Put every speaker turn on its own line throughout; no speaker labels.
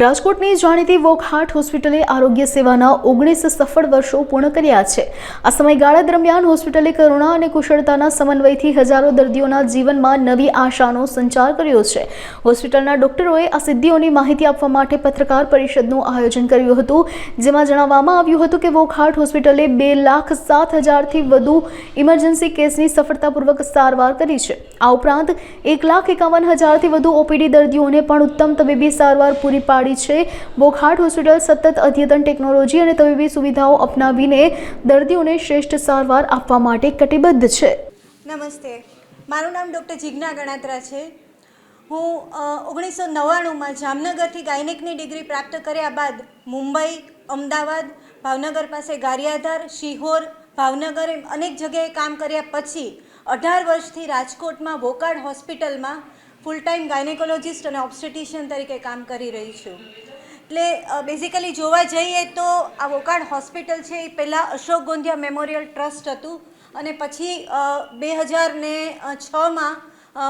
રાજકોટની જાણીતી વોકહાર્ટ હોસ્પિટલે આરોગ્ય સેવાના ઓગણીસ સફળ વર્ષો પૂર્ણ કર્યા છે. આ સમયગાળા દરમિયાન હોસ્પિટલે કરુણા અને કુશળતાના સમન્વયથી હજારો દર્દીઓના જીવનમાં નવી આશાનો સંચાર કર્યો છે. હોસ્પિટલના ડોક્ટરોએ આ સિદ્ધિઓની માહિતી આપવા માટે પત્રકાર પરિષદનું આયોજન કર્યું હતું, જેમાં જણાવવામાં આવ્યું હતું કે વોકહાર્ટ હોસ્પિટલે બે લાખ સાત હજારથી વધુ ઇમરજન્સી કેસની સફળતાપૂર્વક સારવાર કરી છે. આ ઉપરાંત એક લાખ એકાવન હજારથી વધુ ઓપીડી દર્દીઓને પણ ઉત્તમ તબીબી સારવાર પૂરી પાડી છે. બોઘાટ હોસ્પિટલ સતત અદ્યતન ટેકનોલોજી અને તબીબી સુવિધાઓ અપનાવીને દર્દીઓને શ્રેષ્ઠ સારવાર આપવા માટે કટિબદ્ધ છે.
નમસ્તે. મારું નામ ડૉક્ટર જિજ્ઞા ગણાત્રા છે. હું ઓગણીસો નવ્વાણુંમાં જામનગરથી ગાયનેકની ડિગ્રી પ્રાપ્ત કર્યા બાદ મુંબઈ, અમદાવાદ, ભાવનગર પાસે ગારિયાધાર, શિહોર, ભાવનગર એમ અનેક જગ્યાએ કામ કર્યા પછી અઢાર વર્ષથી રાજકોટમાં વોકાડ હોસ્પિટલમાં ફૂલ ટાઈમ ગાયનેકોલોજિસ્ટ અને ઓબ્સ્ટેટિશિયન તરીકે કામ કરી રહી છું. એટલે બેઝિકલી જોવા જઈએ તો આ વોકાર્ડ હોસ્પિટલ છે, એ પહેલાં અશોક ગોંધિયા મેમોરિયલ ટ્રસ્ટ હતું અને પછી બે હજાર ને છમાં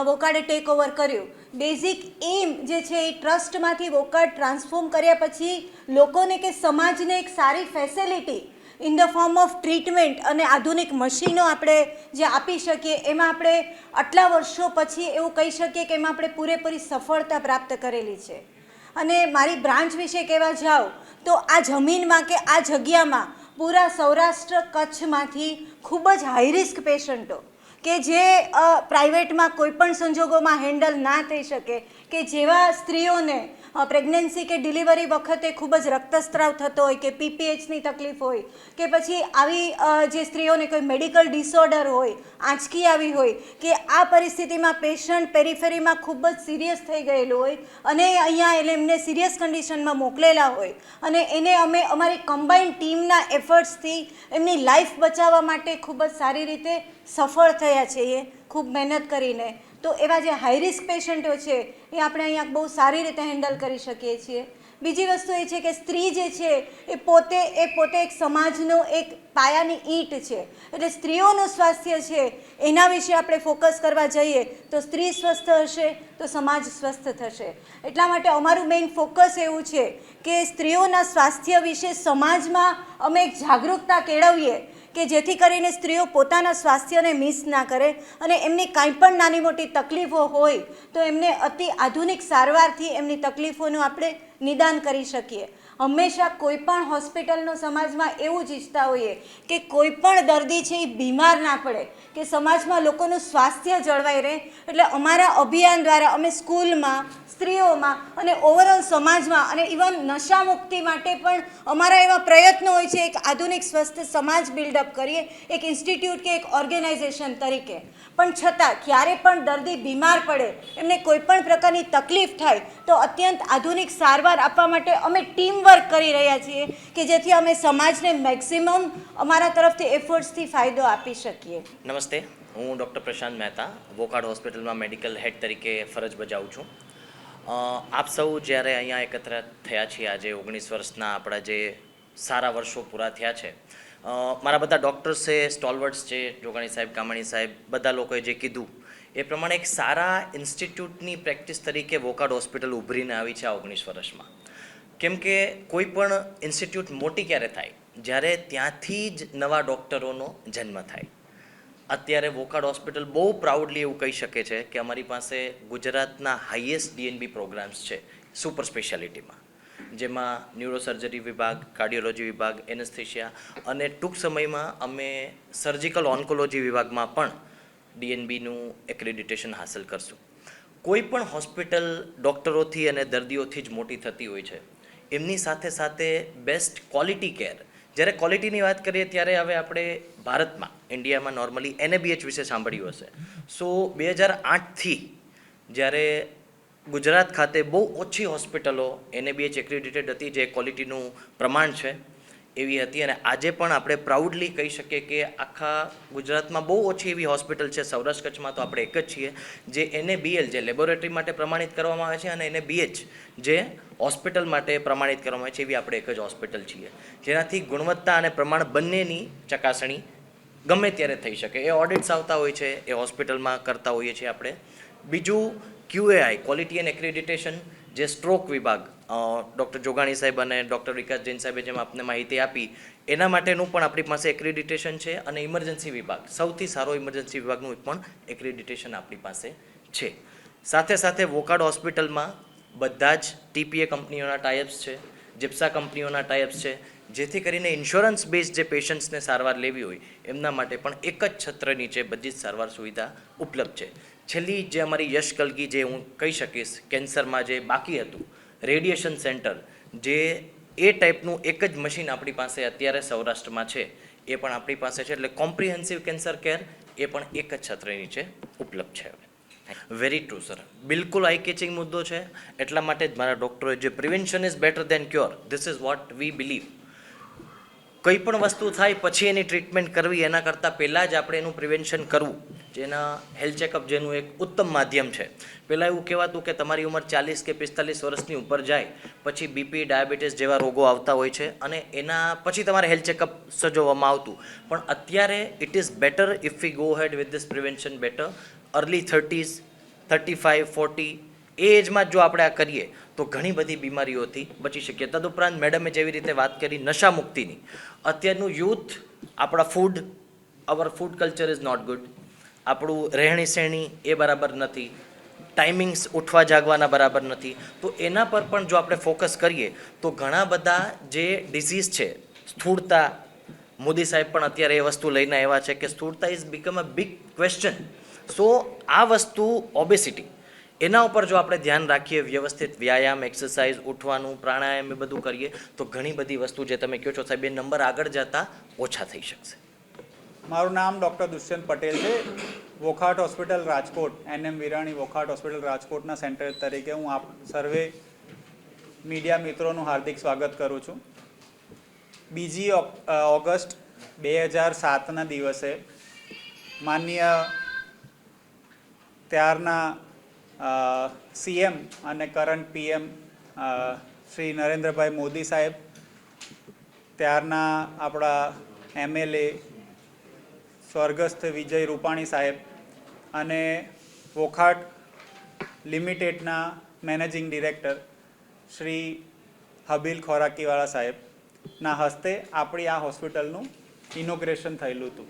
વોકાર્ડે ટેક ઓવર કર્યું. બેઝિક એમ જે છે એ ટ્રસ્ટમાંથી વોકાર્ડ ટ્રાન્સફોર્મ કર્યા પછી લોકોને કે સમાજને એક સારી facility in the form of treatment અને આધુનિક મશીનો આપણે જે આપી શકીએ, એમાં આપણે આટલા વર્ષો પછી એવું કહી શકીએ કે એમાં આપણે પૂરેપૂરી સફળતા પ્રાપ્ત કરેલી છે. અને મારી બ્રાન્ચ વિશે કહેવા જાઓ તો આ જમીનમાં કે આ જગ્યામાં પૂરા સૌરાષ્ટ્ર કચ્છમાંથી ખૂબ જ હાઈ રિસ્ક પેશન્ટો કે જે પ્રાઇવેટમાં કોઈ પણ સંજોગોમાં હેન્ડલ ના થઈ શકે, કે જેવા સ્ત્રીઓને પ્રેગ્નન્સી કે ડિલિવરી વખતે ખૂબ જ રક્તસ્રાવ થતો હોય કે પીપીએચની તકલીફ હોય કે પછી આવી જે સ્ત્રીઓને કોઈ મેડિકલ ડિસઓર્ડર હોય, આંચકી આવી હોય કે આ પરિસ્થિતિમાં પેશન્ટ પેરિફેરીમાં ખૂબ જ સિરિયસ થઈ ગયેલું હોય અને અહીંયા એટલે એમને સિરિયસ કન્ડિશનમાં મોકલેલા હોય અને એને અમે, અમારી કમ્બાઈન ટીમના એફર્ટ્સથી એમની લાઈફ બચાવવા માટે ખૂબ જ સારી રીતે સફળ થયા છીએ. ખૂબ મહેનત કરીને. તો એવા જે હાઈ રિસ્ક પેશન્ટો છે, એ આપણે અહીંયા બહુ સારી રીતે હેન્ડલ કરી શકીએ છીએ. બીજી વસ્તુ એ છે કે સ્ત્રી જે છે, એ પોતે એ પોતે એક સમાજનો એક પાયાની ઈંટ છે. એટલે સ્ત્રીઓનું સ્વાસ્થ્ય છે, એના વિશે આપણે ફોકસ કરવા જઈએ, તો સ્ત્રી સ્વસ્થ હશે, તો સમાજ સ્વસ્થ થશે. એટલા માટે અમારું મેઇન ફોકસ એવું છે કે સ્ત્રીઓના સ્વાસ્થ્ય વિશે સમાજમાં અમે એક જાગૃતતા કેળવીએ કે જેથી કરીને સ્ત્રીઓ પોતાના સ્વાસ્થ્યને મિસ ના કરે અને એમની કાંઈ પણ નાની મોટી તકલીફો હોય તો એમને અતિ આધુનિક સારવારથી એમની તકલીફોનું આપણે નિદાન કરી શકીએ. હંમેશા કોઈ પણ હોસ્પિટલનો સમાજમાં એવું જ ઈચ્છતા હોઈએ કે કોઈ પણ દર્દી છે એ બીમાર ના પડે. કે સમાજમાં લોકોનું સ્વાસ્થ્ય જળવાઈ રહે. એટલે અમારા અભિયાન દ્વારા અમે સ્કૂલમાં, સ્ત્રીઓમાં અને ઓવરઓલ સમાજમાં અને ઇવન નશા મુક્તિ માટે પણ અમારા એવા પ્રયત્નો હોય છે, એક આધુનિક સ્વસ્થ સમાજ બિલ્ડઅપ કરીએ, એક ઇન્સ્ટિટ્યૂટ કે એક ઓર્ગેનાઇઝેશન તરીકે. પણ છતાં, ક્યારે પણ દર્દી બીમાર પડે, એમને કોઈપણ પ્રકારની તકલીફ થાય, તો અત્યંત આધુનિક સારવાર આપવા માટે અમે ટીમ વર્ક કરી રહ્યા છીએ કે જેથી અમે સમાજને મેક્સિમમ અમારા તરફથી એફર્ટ્સથી ફાયદો આપી શકીએ.
નમસ્તે. હું ડૉક્ટર પ્રશાંત મહેતા વોકાર્ડ હોસ્પિટલમાં મેડિકલ હેડ તરીકે ફરજ બજાવું છું. આપ સૌ જ્યારે અહીંયા એકત્ર થયા છીએ, આજે ઓગણીસ વર્ષના આપણા જે સારા વર્ષો પૂરા થયા છે મારા બધા ડૉક્ટર્સે સ્ટોલવર્ડ્સ છે, જોગાણી સાહેબ, કામણી સાહેબ, બધા લોકોએ જે કીધું, એ પ્રમાણે એક સારા ઇન્સ્ટિટ્યૂટની પ્રેક્ટિસ તરીકે વોકાડ હોસ્પિટલ ઉભરીને આવી છે આ ઓગણીસ વર્ષમાં. કેમ કે કોઈ પણ ઇન્સ્ટિટ્યૂટ મોટી ક્યારે થાય? જ્યારે ત્યાંથી જ નવા ડૉક્ટરોનો જન્મ થાય. અત્યારે વોકાર્ડ હોસ્પિટલ બહુ પ્રાઉડલી એવું કહી શકે છે કે અમારી પાસે ગુજરાતના હાઈએસ્ટ ડીએનબી પ્રોગ્રામ્સ છે સુપર સ્પેશિયાલિટીમાં જેમાં ન્યુરોસર્જરી વિભાગ કાર્ડિયોલોજી વિભાગ એનેસ્થેશિયા અને ટૂંક સમયમાં અમે સર્જિકલ ઓન્કોલોજી વિભાગમાં પણ ડીએનબીનું એક્રેડિટેશન હાંસલ કરશું. કોઈ પણ હોસ્પિટલ ડૉક્ટરોથી અને દર્દીઓથી જ મોટી થતી હોય છે. એમની સાથે સાથે બેસ્ટ ક્વોલિટી કેર જ્યારે ક્વોલિટીની વાત કરીએ ત્યારે હવે આપણે ભારતમાં ઇન્ડિયામાં નોર્મલી એનએબીએચ વિશે સાંભળ્યું હશે. સો બે હજાર આઠથી જ્યારે ગુજરાત ખાતે બહુ ઓછી હોસ્પિટલો એનએબીએચ એક્રેડિટેડ હતી, જે ક્વોલિટીનું પ્રમાણ છે એવી હતી અને આજે પણ આપણે પ્રાઉડલી કહી શકીએ કે આખા ગુજરાતમાં બહુ ઓછી એવી હોસ્પિટલ છે સૌરાષ્ટ્ર કચ્છમાં, તો આપણે એક જ છીએ, જે એને બીએલ જે લેબોરેટરી માટે પ્રમાણિત કરવામાં આવે છે અને એને બીએચ જે હોસ્પિટલ માટે પ્રમાણિત કરવામાં આવે છે, એવી આપણે એક જ હોસ્પિટલ છીએ. જેનાથી ગુણવત્તા અને પ્રમાણ બંનેની ચકાસણી ગમે ત્યારે થઈ શકે. એ ઓડિટ્સ આવતા હોય છે, એ હોસ્પિટલમાં કરતા હોઈએ છીએ આપણે. બીજું Q A I quality and accreditation જે સ્ટ્રોક વિભાગ ડૉક્ટર જોગાણી સાહેબ અને ડૉક્ટર વિકાસ જૈન સાહેબે જેમ આપને માહિતી આપી, એના માટેનું પણ આપણી પાસે એક્રેડિટેશન છે અને ઇમરજન્સી વિભાગ, સૌથી સારો ઇમરજન્સી વિભાગનું પણ એક્રેડિટેશન આપણી પાસે છે. સાથે સાથે વોકાડ હોસ્પિટલમાં બધા જ ટીપીએ કંપનીઓના ટાઈપ્સ છે, જીપ્સા કંપનીઓના ટાઈપ્સ છે, જેથી કરીને ઇન્સ્યોરન્સ બેઝ જે પેશન્ટ્સને સારવાર લેવી હોય, એમના માટે પણ એક જ છત્ર નીચે બધી જ સારવાર સુવિધા ઉપલબ્ધ છે. છેલ્લી જે અમારી યશ કલગી જે હું કહી શકીશ, કેન્સરમાં જે બાકી હતું, રેડિયેશન સેન્ટર, જે એ ટાઈપનું એક જ મશીન આપણી પાસે અત્યારે સૌરાષ્ટ્રમાં છે, એ પણ આપણી પાસે છે, એટલે કોમ્પ્રિહેન્સિવ કેન્સર કેર એ પણ એક જ છત્ર નીચે ઉપલબ્ધ છે વેરી ટ્રુ સર બિલકુલ આઈ કેચિંગ મુદ્દો છે. એટલા માટે જ મારા ડૉક્ટરોએ જે prevention is better than cure this is what we believe કંઈ પણ વસ્તુ થાય પછી એની ટ્રીટમેન્ટ કરવી, એના કરતાં પહેલાં જ આપણે એનું પ્રિવેન્શન કરવું. જેના હેલ્થ ચેકઅપ જેનું એક ઉત્તમ માધ્યમ છે. પહેલાં એવું કહેવાતું કે તમારી ઉંમર ચાલીસ કે પિસ્તાલીસ વર્ષની ઉપર જાય, પછી બીપી ડાયાબિટીસ જેવા રોગો આવતા હોય છે અને એના પછી તમારે હેલ્થ ચેકઅપ સજવવામાં આવતું. પણ અત્યારે it is better if we go head with this prevention better early thirties thirty five forty એ એજમાં જો આપણે આ કરીએ, તો ઘણી બધી બીમારીઓથી બચી શકીએ. તદુપરાંત મેડમે જેવી રીતે વાત કરી નશા મુક્તિની અત્યારનું યુથ, આપણા food our food culture is not good આપણું રહેણી સહેણી એ બરાબર નથી. ટાઈમિંગ્સ ઉઠવા જાગવાના બરાબર નથી. તો એના પર પણ જો આપણે ફોકસ કરીએ, તો ઘણા બધા જે ડિઝીઝ છે, સ્થૂળતા, મોદી સાહેબ પણ અત્યારે એ વસ્તુ લઈને આવ્યા છે કે સ્થૂળતા is become a big question so આ વસ્તુ ઓબેસિટી એના ઉપર જો આપણે ધ્યાન રાખીએ, વ્યવસ્થિત વ્યાયામ એક્સરસાઇઝ ઉઠવાનું, પ્રાણાયામ એ બધું કરીએ, તો ઘણી બધી વસ્તુ જે તમે કહો છો સાહેબ, એ નંબર આગળ જતા ઓછા થઈ શકશે.
મારું નામ ડૉક્ટર દુષ્યંત પટેલ છે. Wockhardt hospital, Rajkot. N M Virani, Wockhardt hospital, રાજકોટના સેન્ટર તરીકે હું આપ સર્વે મીડિયા મિત્રોનું હાર્દિક સ્વાગત કરું છું. બીજી ઓગસ્ટ બે હજાર સાતના દિવસે માન્ય ત્યારના સીએમ અને કરંટ પીએમ શ્રી નરેન્દ્રભાઈ મોદી સાહેબ, ત્યારના આપણા એમએલએ સ્વર્ગસ્થ વિજય રૂપાણી સાહેબ અને વોખાટ લિમિટેડના મેનેજિંગ ડિરેક્ટર શ્રી હબીલ ખોરાકીવાળા સાહેબના હસ્તે આપણી આ હોસ્પિટલનું ઇનોગ્રેશન થયેલું હતું.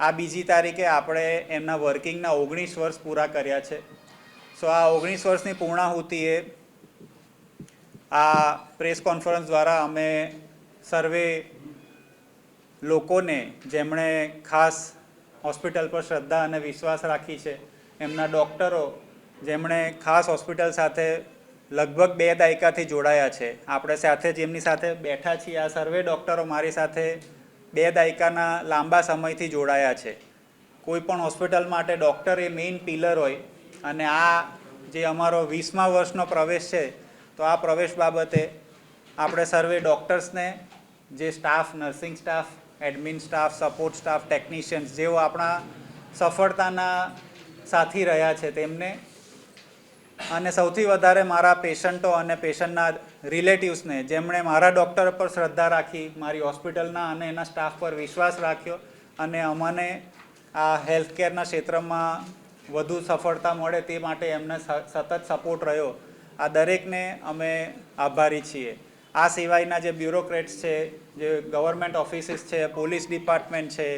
આ બીજી તારીખે આપણે એમના વર્કિંગના ઓગણીસ વર્ષ પૂરા કર્યા છે. સો આ ઓગણીસ વર્ષની પૂર્ણાહુતિએ આ પ્રેસ કોન્ફરન્સ દ્વારા અમે સર્વે લોકોને જેમણે ખાસ હોસ્પિટલ પર શ્રદ્ધા અને વિશ્વાસ રાખી છે, એમના ડૉક્ટરો જેમણે ખાસ હોસ્પિટલ સાથે લગભગ બે દાયકાથી જોડાયા છે. આપણે સાથે જેમની સાથે બેઠા છીએ. આ સર્વે ડૉક્ટરો મારી સાથે બે દાયકાના લાંબા સમયથી જોડાયા છે. કોઈ પણ હોસ્પિટલ માટે ડૉક્ટર એ મેઇન પિલર હોય અને આ જે અમારો વીસમા વર્ષનો પ્રવેશ છે, તો આ પ્રવેશ બાબતે આપણે સર્વે ડૉક્ટર્સને, જે staff, nursing staff, admin staff, support staff, technicians જેઓ આપણા સફળતાના સાથી રહ્યા છે તેમને, અને સૌથી વધારે મારા પેશન્ટો અને પેશન્ટના રિલેટિવ્સને, જેમણે મારા ડૉક્ટર પર શ્રદ્ધા રાખી, મારી હોસ્પિટલના અને એના સ્ટાફ પર વિશ્વાસ રાખ્યો, અને અમને આ હેલ્થકેરના ક્ષેત્રમાં વધુ સફળતા મળે તે માટે એમને સતત સપોર્ટ રહ્યો. આ દરેકને અમે આભારી છીએ. આ સિવાયના જે બ્યુરોક્રેટ્સ છે, જે ગવર્મેન્ટ ઓફિસીસ છે પોલીસ ડિપાર્ટમેન્ટ છે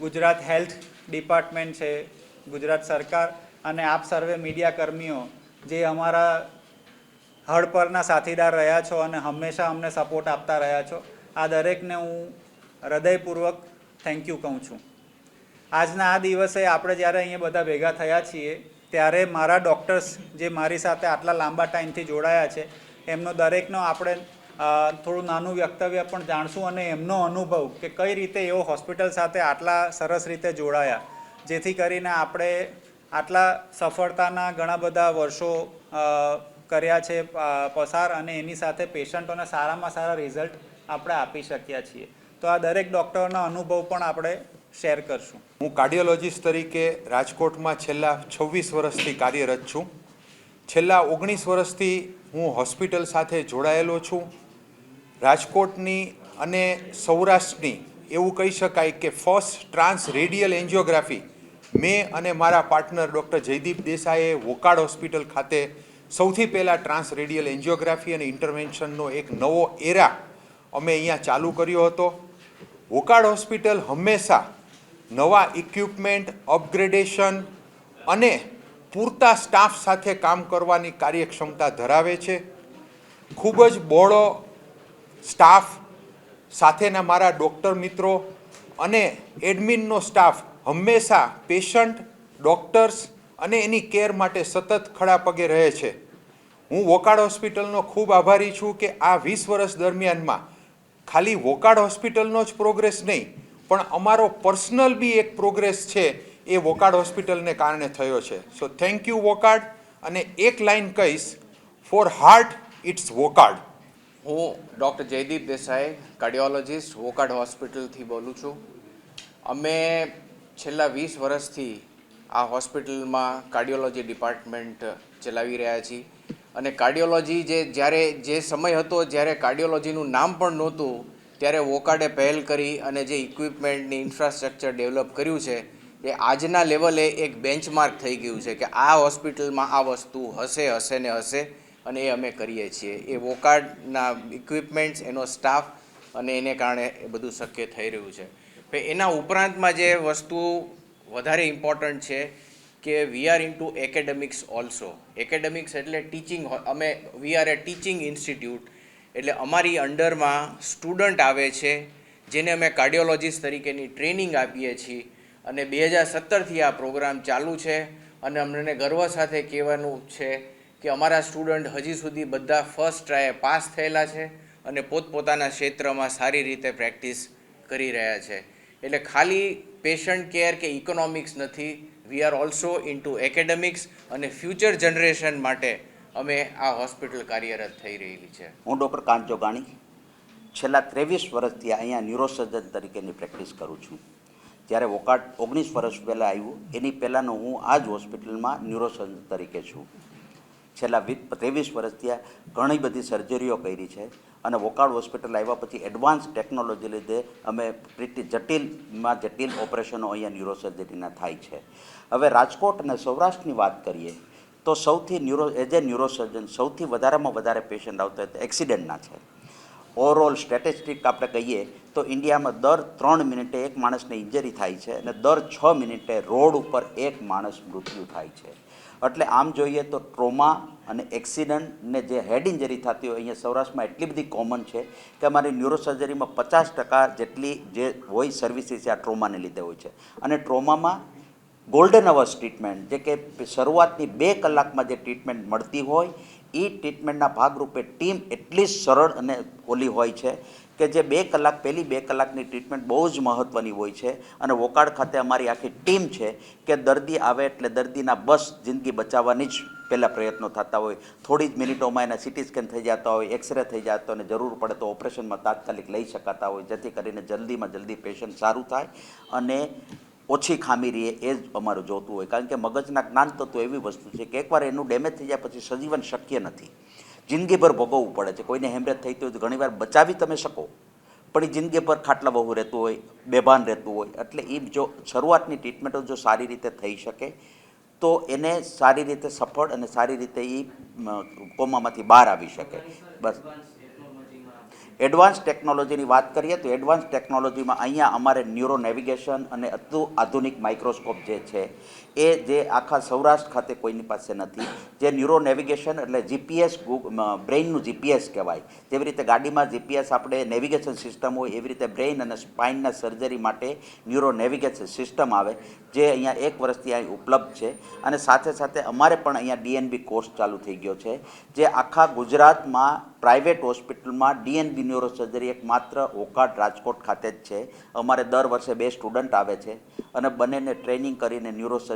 ગુજરાત હેલ્થ ડિપાર્ટમેન્ટ છે, ગુજરાત સરકાર અને આપ સર્વે મીડિયાકર્મીઓ જે અમારા હળ પરના સાથીદાર રહ્યા છો અને હંમેશા અમને સપોર્ટ આપતા રહ્યા છો, આ દરેકને હું હૃદયપૂર્વક થેન્ક યુ કહું છું. આજના આ દિવસે આપણે જ્યારે અહીંયા બધા ભેગા થયા છીએ, ત્યારે મારા ડૉક્ટર્સ જે મારી સાથે આટલા લાંબા ટાઈમથી જોડાયા છે, એમનો દરેકનો આપણે થોડું નાનું વક્તવ્ય પણ જાણશું અને એમનો અનુભવ કે કઈ રીતે એઓ હોસ્પિટલ સાથે આટલા સરસ રીતે જોડાયા. જેથી કરીને આપણે આટલા સફળતાના ઘણા બધા વર્ષો કર્યા છે પસાર અને એની સાથે પેશન્ટોને સારામાં સારા રિઝલ્ટ આપણે આપી શક્યા છીએ. તો આ દરેક ડૉક્ટરનો અનુભવ પણ આપણે શેર કરશું.
હું કાર્ડિયોલોજિસ્ટ તરીકે રાજકોટમાં છેલ્લા છવ્વીસ વર્ષથી કાર્યરત છું. છેલ્લા ઓગણીસ વર્ષથી હું હોસ્પિટલ સાથે જોડાયેલો છું. રાજકોટની અને સૌરાષ્ટ્રની એવું કહી શકાય કે ફર્સ્ટ ટ્રાન્સ રેડિયલ એન્જિયોગ્રાફી મેં અને મારા પાર્ટનર ડૉક્ટર જયદીપ દેસાઈએ વોકાડ હોસ્પિટલ ખાતે સૌથી પહેલાં ટ્રાન્સ રેડિયલ એન્જિયોગ્રાફી અને ઇન્ટરવેન્શનનો એક નવો એરા અમે અહીંયા ચાલુ કર્યો હતો. વોકાડ હોસ્પિટલ હંમેશા નવા ઇક્વિપમેન્ટ અપગ્રેડેશન અને પૂરતા સ્ટાફ સાથે કામ કરવાની કાર્યક્ષમતા ધરાવે છે. ખૂબ જ બોળો સ્ટાફ સાથેના મારા ડૉક્ટર મિત્રો અને એડમિનનો સ્ટાફ હંમેશા પેશન્ટ ડૉક્ટર્સ અને એની કેર માટે સતત ખડા પગે રહે છે. હું વોકાડ હોસ્પિટલનો ખૂબ આભારી છું કે આ વીસ વર્ષ દરમિયાનમાં ખાલી વોકાડ હોસ્પિટલનો જ પ્રોગ્રેસ નહીં પણ અમારો પર્સનલ બી એક પ્રોગ્રેસ છે એ વોકાડ હોસ્પિટલને કારણે થયો છે. So thank you Wockhardt. અને એક લાઈન કહીશ ફોર હાર્ટ ઇટ્સ વોકાડ.
હું ડૉક્ટર જયદીપ દેસાઈ, કાર્ડિયોલોજિસ્ટ, વોકાડ હોસ્પિટલથી બોલું છું. અમે છેલ્લા વીસ વર્ષથી આ હોસ્પિટલમાં કાર્ડિયોલોજી ડિપાર્ટમેન્ટ ચલાવી રહ્યા છીએ. અને કાર્ડિયોલોજી જે જ્યારે, જે સમય હતો જ્યારે કાર્ડિયોલોજીનું નામ પણ નહોતું ત્યારે વોકાડે પહેલ કરી અને જે ઇક્વિપમેન્ટની ઇન્ફ્રાસ્ટ્રક્ચર ડેવલપ કર્યું છે, એ આજના લેવલે એક બેન્ચમાર્ક થઈ ગયું છે કે આ હોસ્પિટલમાં આ વસ્તુ હશે હશે ને હશે અને એ અમે કરીએ છીએ. એ વોકાર્ડના ઇક્વિપમેન્ટ્સ એનો સ્ટાફ અને એને કારણે એ બધું શક્ય થઈ રહ્યું છે. એના ઉપરાંતમાં જે વસ્તુ વધારે ઇમ્પોર્ટન્ટ છે કે we are into academics also academics એટલે ટીચિંગ અમે we are a teaching institute એટલે અમારી અંડરમાં સ્ટુડન્ટ આવે છે, જેને અમે કાર્ડિયોલોજીસ્ટ તરીકેની ટ્રેનિંગ આપીએ છીએ. અને બે હજાર સત્તરથી આ પ્રોગ્રામ ચાલુ છે અને અમને ગર્વ સાથે કહેવાનું છે કે અમારા સ્ટુડન્ટ હજી સુધી બધા ફર્સ્ટ ટ્રાયે પાસ થયેલા છે અને પોતપોતાના ક્ષેત્રમાં સારી રીતે પ્રેક્ટિસ કરી રહ્યા છે. એટલે ખાલી પેશન્ટ કેર કે ઇકોનોમિક્સ નથી, we are also into academics અને ફ્યુચર જનરેશન માટે અમે આ હોસ્પિટલ કાર્યરત થઈ રહેલી છે.
હું ડૉક્ટર કાંત જોગાણી છેલ્લા ત્રેવીસ વર્ષથી અહીંયા ન્યુરોસર્જન તરીકેની પ્રેક્ટિસ કરું છું. જ્યારે વોકાટ ઓગણીસ વર્ષ પહેલાં આવ્યું, એની પહેલાંનો હું આ જ હોસ્પિટલમાં ન્યુરોસર્જન તરીકે છું. છેલ્લા વી ત્રેવીસ વર્ષથી ઘણી બધી સર્જરીઓ કરી છે અને વોકાડ હોસ્પિટલ આવ્યા પછી એડવાન્સ ટેકનોલોજી લીધે અમે પ્રીતિ જટિલમાં જટિલ ઓપરેશનો અહીંયા ન્યુરોસર્જરીના થાય છે. હવે રાજકોટ અને સૌરાષ્ટ્રની વાત કરીએ તો સૌથી ન્યુરો એઝ એ ન્યુરોસર્જન, સૌથી વધારેમાં વધારે પેશન્ટ આવતા હોય તો એક્સિડન્ટના છે ઓવરઓલ સ્ટેટિસ્ટિક આપણે કહીએ તો ઇન્ડિયામાં દર ત્રણ મિનિટે એક માણસને ઇન્જરી થાય છે અને દર છ મિનિટે રોડ ઉપર એક માણસ મૃત્યુ થાય છે. એટલે આમ જોઈએ તો ટ્રોમા અને એક્સિડન્ટ ને જે હેડ ઇન્જરી થતી હોય, અહીંયા સૌરાષ્ટ્રમાં એટલી બધી કોમન છે કે અમારી ન્યુરોસર્જરીમાં પચાસ ટકા જેટલી જે હોય સર્વિસીસ આ ટ્રોમાને લીધે હોય છે. અને ટ્રોમામાં ગોલ્ડન અવર્સ ટ્રીટમેન્ટ જે કે શરૂઆતની બે કલાકમાં જે ટ્રીટમેન્ટ મળતી હોય એ ટ્રીટમેન્ટના ભાગરૂપે ટીમ એટલી સરળ અને ઓલી હોય છે કે જે બે કલાક, પહેલી બે કલાકની ટ્રીટમેન્ટ બહુ જ મહત્ત્વની હોય છે. અને વોકાડ ખાતે અમારી આખી ટીમ છે કે દર્દી આવે એટલે દર્દીના બસ જિંદગી બચાવવાની જ પહેલાં પ્રયત્નો થતા હોય. થોડી જ મિનિટોમાં એના સિટી સ્કેન થઈ જતા હોય એક્સરે થઈ જતો અને જરૂર પડે તો ઓપરેશનમાં તાત્કાલિક લઈ શકાતા હોય, જેથી કરીને જલ્દીમાં જલ્દી પેશન્ટ સારું થાય. અને ઓછી ખામી રહે એ જ અમારું જોતું હોય. કારણ કે મગજના જ્ઞાન તત્વો એવી વસ્તુ છે કે એકવાર એનું ડેમેજ થઈ જાય પછી સજીવન શક્ય નથી. જિંદગીભર ભોગવવું પડે છે. કોઈને હેમરેજ થઈ તો ઘણીવાર બચાવી તમે શકો. પણ એ જિંદગીભર ખાટલા બહુ રહેતું હોય, બેભાન રહેતું હોય, એટલે એ જો શરૂઆતની ટ્રીટમેન્ટો જો સારી રીતે થઈ શકે, તો એને સારી રીતે સફળ અને સારી રીતે એ કોમામાંથી બહાર આવી શકે. બસ. એડવાન્સ ટેકનોલોજીની વાત કરીએ તો એડવાન્સ ટેકનોલોજીમાં અહીંયા અમારે ન્યુરો નેવિગેશન અને અતુ આધુનિક માઇક્રોસ્કોપ જે છે એ જે આખા સૌરાષ્ટ્ર ખાતે કોઈની પાસે નથી. જે ન્યુરો નેવિગેશન એટલે જીપીએસ બ્રેઇનનું જીપીએસ કહેવાય. જેવી રીતે ગાડીમાં જીપીએસ આપણે નેવિગેશન સિસ્ટમ હોય, એવી રીતે બ્રેઇન અને સ્પાઇનના સર્જરી માટે ન્યુરો નેવિગેશન સિસ્ટમ આવે, જે અહીંયા એક વર્ષથી અહીં ઉપલબ્ધ છે. અને સાથે સાથે અમારે પણ અહીંયા ડીએનબી કોર્સ ચાલુ થઈ ગયો છે, જે આખા ગુજરાતમાં પ્રાઇવેટ હોસ્પિટલમાં ડીએનબી ન્યુરોસર્જરી એક માત્ર ઓકાટ રાજકોટ ખાતે જ છે. અમારે દર વર્ષે બે સ્ટુડન્ટ આવે છે અને બંનેને ટ્રેનિંગ કરીને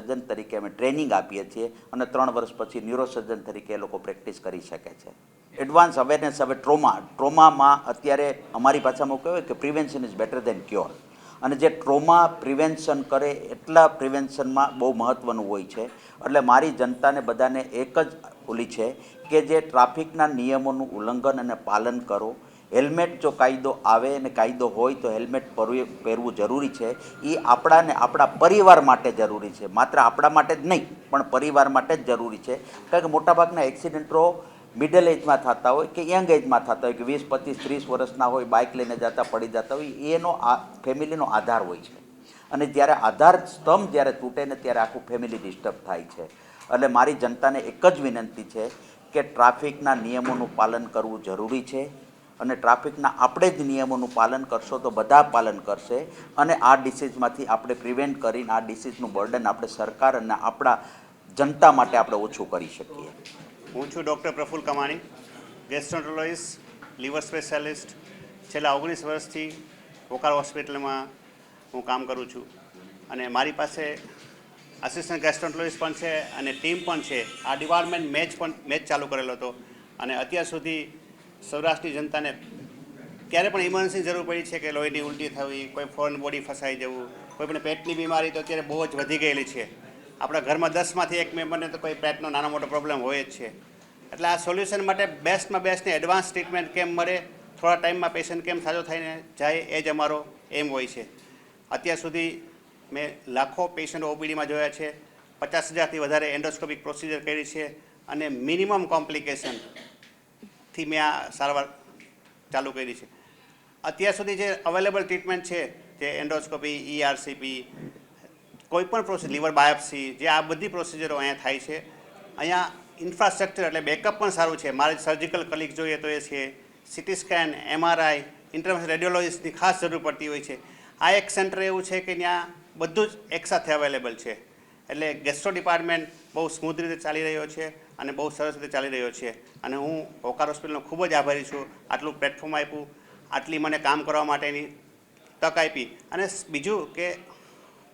ન્યુરોસર્જન તરીકે અમે ટ્રેનિંગ આપીએ છીએ અને ત્રણ વર્ષ પછી ન્યુરોસર્જન તરીકે એ લોકો પ્રેક્ટિસ કરી શકે છે. એડવાન્સ અવેરનેસ હવે ટ્રોમા ટ્રોમામાં અત્યારે અમારી ભાષામાં કહેવાય કે prevention is better than cure અને જે ટ્રોમા પ્રિવેન્શન કરે એટલા પ્રિવેન્શનમાં બહુ મહત્ત્વનું હોય છે. એટલે મારી જનતાને બધાને એક જ ઓલી છે કે જે ટ્રાફિકના નિયમોનું ઉલ્લંઘન અને પાલન કરો હેલ્મેટ જો કાયદો આવે અને કાયદો હોય તો હેલ્મેટ પહેરવું જરૂરી છે. એ આપણાને આપણા પરિવાર માટે જરૂરી છે. માત્ર આપણા માટે જ નહીં, પણ પરિવાર માટે જ જરૂરી છે. કારણ કે મોટાભાગના એક્સિડન્ટો મિડલ એજમાં થતા હોય કે યંગ એજમાં થતા હોય કે વીસ, પચીસ, ત્રીસ વર્ષના હોય બાઇક લઈને જતા, પડી જતા હોય, એનો આ ફેમિલીનો આધાર હોય છે. અને જ્યારે આધાર સ્તંભ જ્યારે તૂટે ને ત્યારે આખું ફેમિલી ડિસ્ટર્બ થાય છે. એટલે મારી જનતાને એક જ વિનંતી છે કે ટ્રાફિકના નિયમોનું પાલન કરવું જરૂરી છે. અને ટ્રાફિકના આપણે જ નિયમોનું પાલન કરશો તો બધા પાલન કરશે અને આ ડિસીઝમાંથી આપણે પ્રિવેન્ટ કરીને આ ડિસીઝનું બર્ડન આપણે સરકાર અને આપણા જનતા માટે આપણે ઓછું કરી શકીએ.
હું છું ડૉક્ટર પ્રફુલ કમાણી ગેસ્ટ્રોન્ટ્રોલોજિસ્ટ લીવર સ્પેશિયાલિસ્ટ છેલ્લા ઓગણીસ વર્ષથી વોકાર હોસ્પિટલમાં હું કામ કરું છું. અને મારી પાસે આસિસ્ટન્ટ ગેસ્ટ્રોન્ટ્રોલોજિસ્ટ પણ છે અને ટીમ પણ છે. આ ડિપાર્ટમેન્ટ મેચ પણ મેચ ચાલુ કરેલો હતો. અને અત્યાર સુધી સૌરાષ્ટ્રની જનતાને ક્યારે પણ ઇમરજન્સી જરૂર પડી છે કે લોહીની ઉલટી થવી, કોઈ ફોરેન બોડી ફસાઈ જવું, કોઈ પણ પેટની બીમારી તો અત્યારે બહુ જ વધી ગયેલી છે. આપણા ઘરમાં દસમાંથી એક મેમ્બરને તો કોઈ પેટનો નાનો મોટો પ્રોબ્લેમ હોય જ છે. એટલે આ સોલ્યુશન માટે બેસ્ટમાં બેસ્ટને એડવાન્સ ટ્રીટમેન્ટ કેમ મળે, થોડા ટાઈમમાં પેશન્ટ કેમ સાજો થઈને જાય, એ જ અમારો એમ હોય છે. અત્યાર સુધી મેં લાખો પેશન્ટ ઓપીડીમાં જોયા છે, પચાસ હજારથી વધારે એન્ડોસ્કોપિક પ્રોસિજર કરી છે અને મિનિમમ કોમ્પ્લિકેશનથી મેં આ સારવાર ચાલુ કરી છે. અત્યાર સુધી જે અવેલેબલ ટ્રીટમેન્ટ છે, જે એન્ડોસ્કોપી ઈઆરસીપી કોઈપણ પ્રોસેસ લીવર બાયોપ્સી જે આ બધી પ્રોસિજરો અહીંયા થાય છે. અહીંયા ઇન્ફ્રાસ્ટ્રક્ચર એટલે બેકઅપ પણ સારું છે. મારે સર્જિકલ કલિક જોઈએ તો એ છે. સિટી સ્કેન એમઆરઆઈ ઇન્ટરનેશનલ રેડિયોલોજીસ્ટની ખાસ જરૂર પડતી હોય છે. આ એક સેન્ટર એવું છે કે ત્યાં બધું જ એકસાથે અવેલેબલ છે. એટલે ગેસ્ટ્રો ડિપાર્ટમેન્ટ બહુ સ્મૂથ રીતે ચાલી રહ્યો છે. અને બહુ સરસ રીતે ચાલી રહ્યો છે. અને હું હોકાર હોસ્પિટલનો ખૂબ જ આભારી છું. આટલું પ્લેટફોર્મ આપ્યું, આટલી મને કામ કરવા માટેની તક આપી. અને બીજું કે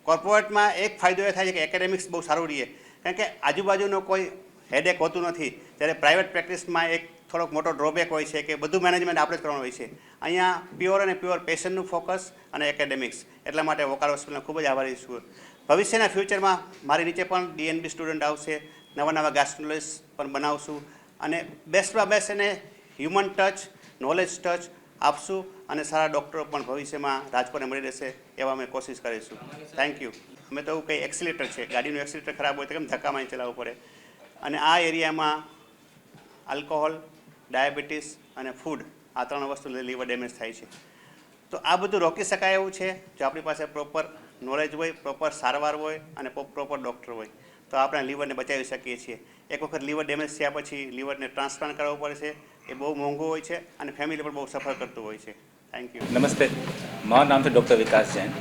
કોર્પોરેટમાં એક ફાયદો એ થાય છે કે એકેડેમિક્સ બહુ સારું રહીએ કારણ કે આજુબાજુનો કોઈ હેડેક હોતું નથી. જ્યારે પ્રાઇવેટ પ્રેક્ટિસમાં એક થોડોક મોટો ડ્રોબેક હોય છે કે બધું મેનેજમેન્ટ આપણે જ કરવાનું હોય છે. અહીંયા પ્યોર અને પ્યોર પેશન્ટનું ફોકસ અને એકેડેમિક્સ એટલા માટે વોકાર હોસ્પિટલનો ખૂબ જ આભારી છું. ભવિષ્યના ફ્યુચરમાં મારી નીચે પણ ડીએનબી સ્ટુડન્ટ આવશે. નવા નવા ગાસ્ટ્રોલોજીસ્ટ પણ બનાવશું અને બેસ્ટમાં બેસ્ટ એને હ્યુમન ટચ નોલેજ ટચ આપશું અને સારા ડૉક્ટરો પણ ભવિષ્યમાં રાજકોટને મળી રહેશે એવા અમે કોશિશ કરીશું. થેન્ક યુ અમે તો કંઈ એક્સિલેટર છે. ગાડીનું એક્સિલેટર ખરાબ હોય તો કેમ ધક્કા મારી ચલાવવું પડે? અને આ એરિયામાં આલ્કોહોલ ડાયાબિટીસ અને ફૂડ આ ત્રણ વસ્તુ લીવર ડેમેજ થાય છે. તો આ બધું રોકી શકાય એવું છે. જો આપણી પાસે પ્રોપર નોલેજ હોય પ્રોપર સારવાર હોય અને પ્રોપર ડૉક્ટર હોય. તો આપણે લીવરને બચાવી શકીએ છીએ. એક વખત લીવર ડેમેજ થયા પછી લીવરને ટ્રાન્સપ્લાન્ટ કરવો પડે છે. એ બહુ મોંઘું હોય છે અને ફેમિલી પણ બહુ સફર કરતું હોય છે. થેન્ક યુ
નમસ્તે. મારું નામ છે ડૉક્ટર વિકાસ જૈન.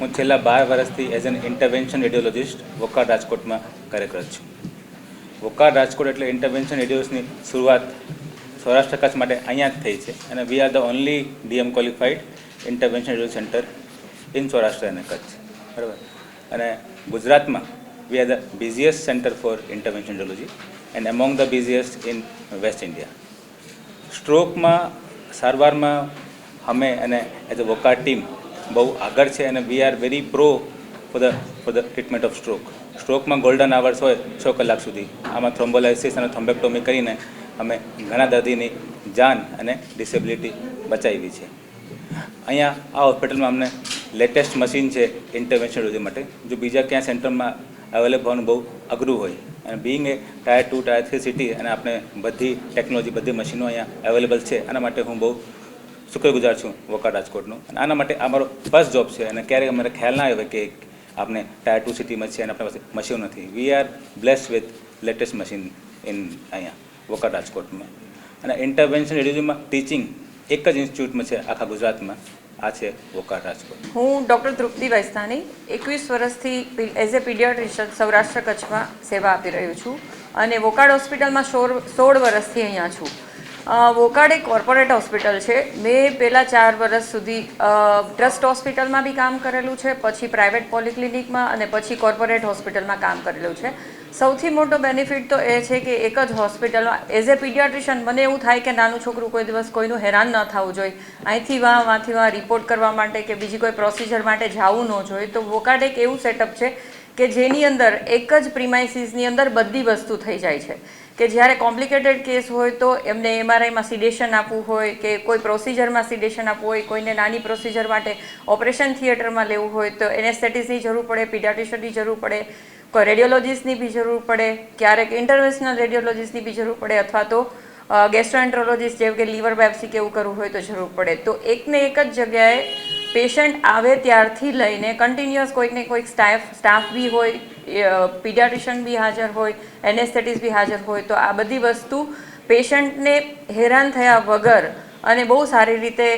હું છેલ્લા બાર વર્ષથી as an intervention radiologist Wockhardt રાજકોટમાં કાર્યરત છું. વોકાર રાજકોટ એટલે ઇન્ટરવેન્શન રેડિયોસની શરૂઆત સૌરાષ્ટ્ર કચ્છ માટે અહીંયા જ થઈ છે અને we are the only DM qualified intervention radio centre in Saurashtra અને કચ્છ. બરાબર? અને ગુજરાતમાં we are the busiest centre for intervention radiology and among the busiest in west India સ્ટ્રોકમાં સારવારમાં અમે અને એઝ અ વોકાર ટીમ બહુ આગળ છે અને we are very pro for the for the treatment of stroke સ્ટ્રોકમાં golden hours હોય છ કલાક સુધી. આમાં થ્રોમ્બોલાઇસિસ અને થ્રોમ્બેક્ટોમી કરીને અમે ઘણા દર્દીની જાન અને ડિસેબિલિટી બચાવી છે. અહીંયા આ હોસ્પિટલમાં અમને લેટેસ્ટ મશીન છે ઇન્ટરવેન્શન માટે, જો બીજા ક્યાં સેન્ટરમાં અવેલેબલ હોવાનું બહુ અઘરું હોય. અને being a tier two tier three city અને આપણે બધી ટેકનોલોજી બધી મશીનો અહીંયા અવેલેબલ છે. આના માટે હું બહુ શુક્રગુજાર છું વોકા રાજકોટનો. અને આના માટે આ મારો ફર્સ્ટ જોબ છે. અને ક્યારેય અમારે ખ્યાલ ના આવે કે આપણે ટાયર ટુ સિટીમાં છે અને આપણી પાસે મશીન નથી. We are bless with latest machine in અહીંયા વોકા રાજકોટમાં. અને ઇન્ટરવેન્શન રેડિયોમાં ટીચિંગ એક જ ઇન્સ્ટિટ્યૂટમાં છે, આખા ગુજરાતમાં. આ છે વોકાર રાજકોટ.
હું ડૉક્ટર તૃપ્તિ વૈસ્તાની એકવીસ વર્ષથી એઝ એ પીડિયાટ્રિશિયન સૌરાષ્ટ્ર કચ્છમાં સેવા આપી રહ્યું છું અને વોકાડ હોસ્પિટલમાં સોળ સોળ વર્ષથી અહીંયા છું. વોકાડ એક કોર્પોરેટ હોસ્પિટલ છે. મેં પહેલાં ચાર વર્ષ સુધી ટ્રસ્ટ હોસ્પિટલમાં બી કામ કરેલું છે, પછી પ્રાઇવેટ પોલિક્લિનિકમાં અને પછી કોર્પોરેટ હોસ્પિટલમાં કામ કરેલું છે. સૌથી મોટો બેનિફિટ તો એ છે કે એક જ હોસ્પિટલમાં એઝ એ પીડિયાટ્રિશિયન મને એવું થાય કે નાનું છોકરું કોઈ દિવસ કોઈનું હેરાન ન થવું જોઈએ. અહીંથી વાહ, વાંથી વાહ રિપોર્ટ કરવા માટે કે બીજી કોઈ પ્રોસિજર માટે જવું ન જોઈએ. તો વોકાડ એક એવું સેટઅપ છે કે જેની અંદર એક જ પ્રિમાઇસીસની અંદર બધી વસ્તુ થઈ જાય છે. કે જ્યારે કોમ્પ્લિકેટેડ કેસ હોય તો એમને એમઆરઆઈમાં સિડેશન આપવું હોય કે કોઈ પ્રોસિજરમાં સિડેશન આપવું હોય, કોઈને નાની પ્રોસિજર માટે ઓપરેશન થિયેટરમાં લેવું હોય તો એનેસ્થેટિસની જરૂર પડે પીડાટિશનની જરૂર પડે. કોઈ રેડિયોલોજીસ્ટની બી જરૂર પડે, ક્યારેક ઇન્ટરનેશનલ રેડિયોલોજીસ્ટની બી જરૂર પડે અથવા તો ગેસ્ટ્રોએન્ટ્રોલોજીસ્ટ જેવું કે લીવર બાયોપ્સી કે એવું કરવું હોય તો જરૂર પડે. તો એકને એક જ જગ્યાએ પેશન્ટ આવે ત્યારથી લઈને કન્ટિન્યુઅસ કોઈકને કોઈક સ્ટાફ સ્ટાફ બી હોય પીડિયાટ્રિશિયન બી હાજર હોય એનેસ્થેટિસ બી હાજર હોય, તો આ બધી વસ્તુ પેશન્ટને હેરાન થયા વગર અને બહુ સારી રીતે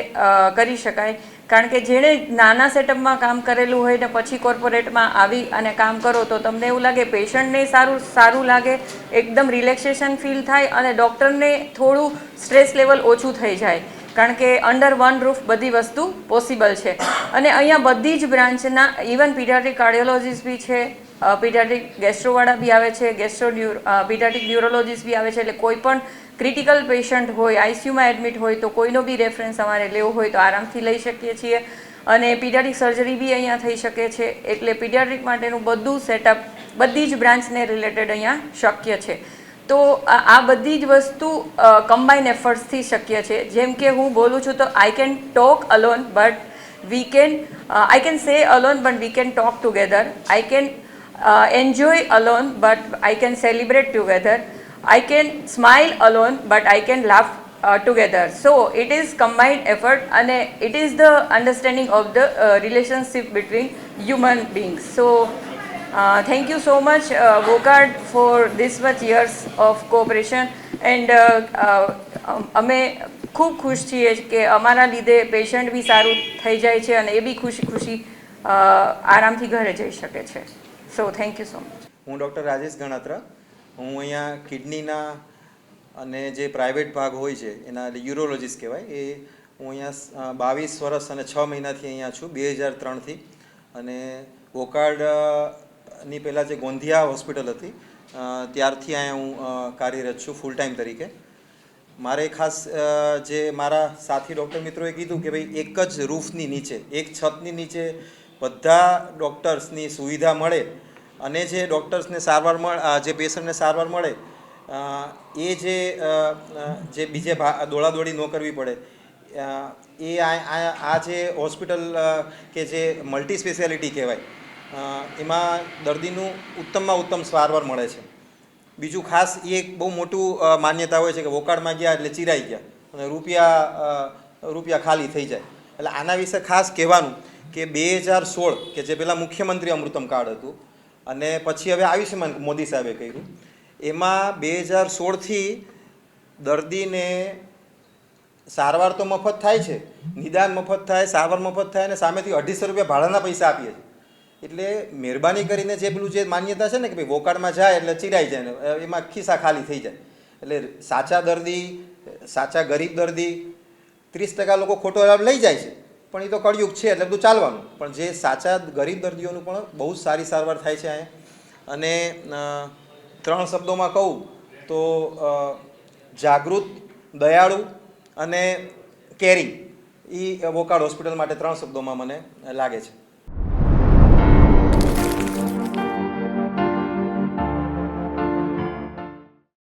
કરી શકાય. કારણ કે જેણે નાના સેટઅપમાં કામ કરેલું હોય ને પછી કોર્પોરેટમાં આવી અને કામ કરો તો તમને એવું લાગે પેશન્ટને સારું સારું લાગે, એકદમ રિલેક્સેશન ફીલ થાય અને ડૉક્ટરને થોડું સ્ટ્રેસ લેવલ ઓછું થઈ જાય. કારણ કે અંડર વન રૂફ બધી વસ્તુ પોસિબલ છે. અને અહીંયા બધી જ બ્રાન્ચના ઇવન પીડિયાટ્રિક કાર્ડિયોલોજીસ્ટ બી છે પીડિયાટ્રિક ગેસ્ટ્રોવાળા બી આવે છે, ગેસ્ટ્રો પીડિયાટ્રિક ન્યુરોલોજીસ્ટ બી આવે છે, એટલે કોઈ પણ ક્રિટિકલ પેશન્ટ હોય આઈસીયુમાં એડમિટ હોય, તો કોઈનો બી રેફરન્સ અમારે લેવો હોય તો આરામથી લઈ શકીએ છીએ. અને પીડિયાટ્રિક સર્જરી બી અહીંયા થઈ શકે છે, એટલે પીડિયાટ્રિક માટેનું બધું સેટઅપ બધી જ બ્રાન્ચને રિલેટેડ અહીંયા શક્ય છે. તો આ આ બધી જ વસ્તુ કમ્બાઈન એફર્ટ્સથી શક્ય છે. જેમ કે હું બોલું છું તો I can talk alone, but we can I can say alone, but we can talk together. I can enjoy alone but I can celebrate smile I can smile alone but I can laugh together so it effort and effort અને it is the of of the relationship between human beings so Uh, thank you so much, uh, Vocard, for this much years of cooperation. And uh, uh, અમે ખૂબ ખુશ છીએ કે અમારા લીધે patient બી સારું થઈ જાય છે અને એ બી ખુશી ખુશી આરામથી ઘરે જઈ શકે છે. So thank you so much
હું ડૉક્ટર રાજેશ ગણાત્રા. હું અહીંયા કિડનીના અને જે પ્રાઇવેટ ભાગ હોય છે, એના યુરોલોજીસ્ટ કહેવાય, એ હું અહીંયા બાવીસ વર્ષ અને છ મહિનાથી અહીંયા છું, બે હજાર ત્રણથી. અને વોકાર્ડની પહેલાં જે ગોંધિયા હોસ્પિટલ હતી ત્યારથી અહીંયા હું કાર્યરત છું ફૂલ ટાઈમ તરીકે. મારે ખાસ જે મારા સાથી ડૉક્ટર મિત્રોએ કીધું કે ભાઈ, એક જ રૂફની નીચે, એક છતની નીચે બધા ડૉક્ટર્સની સુવિધા મળે અને જે ડૉક્ટર્સને સારવાર મળે જે પેશન્ટને સારવાર મળે એ જે જે બીજે દોડાદોડી ન કરવી પડે એ આ જે હોસ્પિટલ કે જે મલ્ટી સ્પેશિયાલિટી કહેવાય એમાં દર્દીનું ઉત્તમમાં ઉત્તમ સારવાર મળે છે. બીજું ખાસ એ એક બહુ મોટું માન્યતા હોય છે કે વોકાળમાં ગયા એટલે ચિરાઈ ગયા અને રૂપિયા રૂપિયા ખાલી થઈ જાય. એટલે આના વિશે ખાસ કહેવાનું કે બે હજાર સોળ, કે જે પહેલાં મુખ્યમંત્રી અમૃતમ કાર્ડ હતું, અને પછી હવે આયુષ્યમાન મોદી સાહેબે કર્યું. એમાં બે હજાર સોળથી દર્દીને સારવાર તો મફત થાય છે, નિદાન મફત થાય, સારવાર મફત થાય અને સામેથી અઢીસો રૂપિયા ભાડાના પૈસા આપીએ છીએ. એટલે મહેરબાની કરીને જે પેલું જે માન્યતા છે ને કે ભાઈ વોકાળમાં જાય એટલે ચિરાઈ જાય ને એમાં ખિસ્સા ખાલી થઈ જાય. એટલે સાચા દર્દી, સાચા ગરીબ દર્દી ત્રીસ ટકા લોકો ખોટો લાભ લઈ જાય છે. પણ એ તો કળયુગ છે, એટલે બધું ચાલવાનું. પણ જે સાચા ગરીબ દર્દીઓનું પણ બહુ જ સારી સારવાર થાય છે અહીંયા. અને ત્રણ શબ્દોમાં કહું તો જાગૃત, દયાળુ અને કેરિંગ એ વોકાળ હોસ્પિટલ માટે ત્રણ શબ્દોમાં મને લાગે છે.